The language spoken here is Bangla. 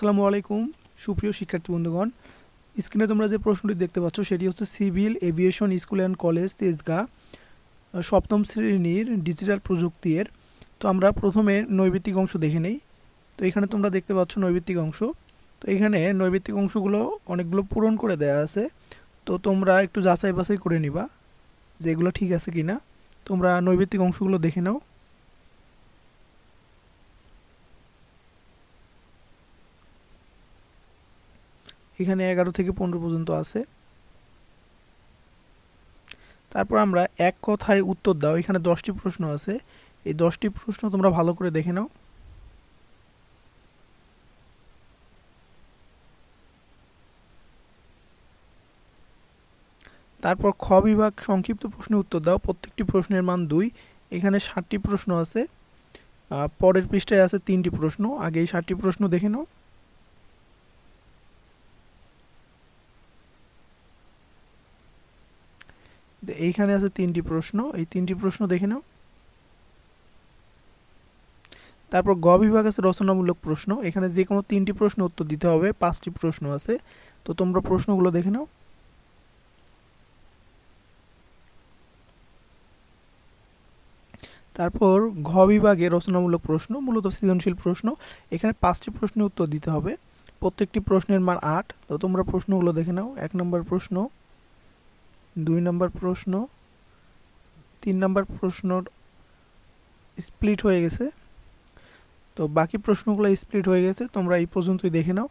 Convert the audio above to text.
আসসালামু আলাইকুম, সুপ্রিয় শিক্ষার্থী বন্ধুগণ। স্ক্রিনে তোমরা যে প্রশ্নটি দেখতে পাচ্ছ, সেটি হচ্ছে civil aviation school and college Tejgaon সপ্তম শ্রেণির ডিজিটাল প্রযুক্তির। তো আমরা প্রথমে নৈবিত্তিক অংশ দেখে নেই। তো এখানে তোমরা দেখতে পাচ্ছ নৈবিত্তিক অংশ। তো এখানে নৈবিত্তিক অংশগুলো অনেকগুলো পূরণ করে দেয়া আছে। তো তোমরা একটু যাচাই বাছাই করে নিবা যে এগুলো ঠিক আছে কি না তোমরা নৈবিত্তিক অংশগুলো দেখে নাও। এখানে এগারো থেকে পনেরো পর্যন্ত আছে। তারপর আমরা এক কথায় উত্তর দাও। এখানে দশটি প্রশ্ন আছে। এই দশটি প্রশ্ন তোমরা ভালো করে দেখে নাও। তারপর খ বিভাগ সংক্ষিপ্ত প্রশ্নের উত্তর দাও। প্রত্যেকটি প্রশ্নের মান দুই। এখানে ষাটটি প্রশ্ন আছে। পরের পৃষ্ঠায় আছে তিনটি প্রশ্ন। আগে এই ষাটটি প্রশ্ন দেখে নাও। এইখানে আছে তিনটি প্রশ্ন। এই তিনটি প্রশ্ন দেখে নাও। তারপর গ বিভাগ আছে রচনামূলক প্রশ্ন। এখানে যে কোনো তিনটি প্রশ্ন উত্তর দিতে হবে, পাঁচটি প্রশ্ন আছে। তো তোমরা প্রশ্নগুলো দেখে নাও। তারপর ঘ বিভাগে রচনামূলক প্রশ্ন, মূলত সৃজনশীল প্রশ্ন। এখানে পাঁচটি প্রশ্নের উত্তর দিতে হবে। প্রত্যেকটি প্রশ্নের মান আট। তো তোমরা প্রশ্নগুলো দেখে নাও। এক নম্বর প্রশ্ন দুই নম্বর প্রশ্ন, তিন নম্বর প্রশ্ন স্প্লিট হয়ে গেছে। তো বাকি প্রশ্নগুলো স্প্লিট হয়ে গেছে, তোমরা এই পর্যন্তই দেখে নাও।